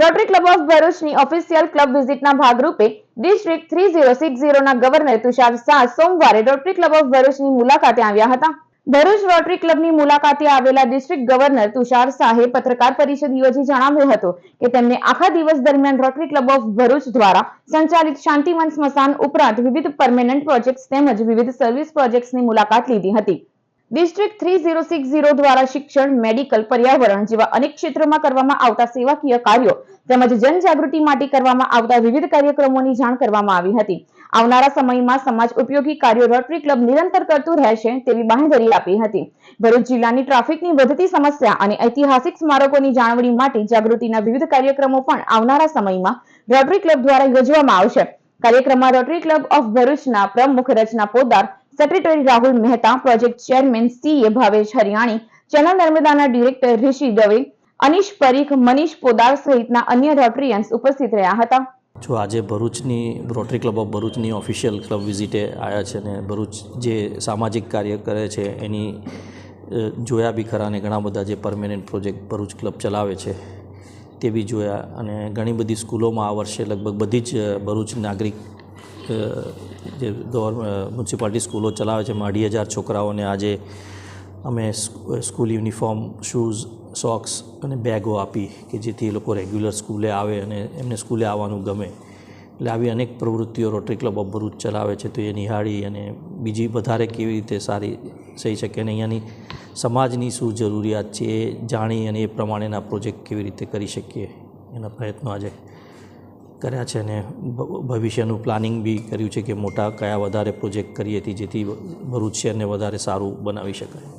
Rotary club of ભરૂચની official club વિઝિટના ભાગરૂપે ડિસ્ટ્રિક્ટ થ્રી ઝીરો સિક્સ ઝીરોના ગવર્નર તુષાર શાહ સોમવારે રોટરી ક્લબ ઓફ ભરૂચની મુલાકાતે આવ્યા હતા. ભરૂચ રોટરી ક્લબની મુલાકાતે આવેલા ડિસ્ટ્રિક્ટ ગવર્નર તુષાર શાહે પત્રકાર પરિષદ યોજી જણાવ્યું હતું કે તેમને આખા દિવસ દરમિયાન રોટરી ક્લબ ઓફ ભરૂચ દ્વારા સંચાલિત શાંતિવન સ્મશાન ઉપરાંત વિવિધ પરમેનન્ટ પ્રોજેક્ટ્સ તેમજ વિવિધ સર્વિસ પ્રોજેક્ટ્સની મુલાકાત લીધી હતી. District three zero six zero દ્વારા શિક્ષણ મેડિકલ પર્યાવરણ જેવા અનેક ક્ષેત્રોમાં કરવામાં આવતા સેવાકીય કાર્યો તેમજ જનજાગૃતિ માટે કરવામાં આવતા વિવિધ કાર્યક્રમોની જાણ કરવામાં આવી હતી. આવનારા સમયમાં સમાજ ઉપયોગી કાર્યો રોટરી ક્લબ નિરંતર કરતું રહેશે તેવી બાંહેધરી આપી હતી. ભરૂચ જિલ્લાની ટ્રાફિકની વધતી સમસ્યા અને ઐતિહાસિક સ્મારકોની જાળવણી માટે જાગૃતિના વિવિધ કાર્યક્રમો પણ આવનારા સમયમાં રોટરી ક્લબ દ્વારા યોજવામાં આવશે. કાર્યક્રમમાં રોટરી ક્લબ ઓફ ભરૂચના પ્રમુખ Rachana Podar secretary Rahul Mehta project chairman CA Bhavesh Hariyani channel નર્મદાના ડિરેક્ટર ઋષિ દવે અનિશ પરીખ મનીષ પોદાર સહિતના અન્ય રોટરીયન્સ ઉપસ્થિત રહ્યા હતા. જો આજે ભરૂચની રોટરી ક્લબ ઓફ ભરૂચની ઓફિશિયલ ક્લબ વિઝિટે આવ્યા છે અને ભરૂચ જે સામાજિક કાર્ય કરે છે, એની જોયા બી ખરા અને ઘણા બધા જે પરમેનન્ટ પ્રોજેક્ટ ભરૂચ ક્લબ ચલાવે છે, તે બી જોયા. અને ઘણી બધી સ્કૂલોમાં આ વર્ષે લગભગ બધી જ ભરૂચ નાગરિક જે ગવર્મ મ્યુનિસિપાલિટી સ્કૂલો ચલાવે છે, એમાં અઢી હજાર છોકરાઓને આજે અમે સ્કૂલ યુનિફોર્મ, શૂઝ, સોક્સ અને બેગો આપી કે જેથી એ લોકો રેગ્યુલર સ્કૂલે આવે અને એમને સ્કૂલે આવવાનું ગમે. એટલે આવી અનેક પ્રવૃત્તિઓ રોટરી ક્લબ ઓફ ભરૂચ ચલાવે છે, તો એ નિહાળી અને બીજી વધારે કેવી રીતે સારી થઈ શકે અને અહીંયાની સમાજની શું જરૂરિયાત છે એ જાણી અને એ પ્રમાણેના પ્રોજેક્ટ કેવી રીતે કરી શકીએ એના પ્રયત્નો આજે કર્યા છે અને ભવિષ્યનું પ્લાનિંગ બી કર્યું છે કે મોટા કયા વધારે પ્રોજેક્ટ કરીએ જેથી ભરૂચ શહેરને વધારે સારું બનાવી શકાય.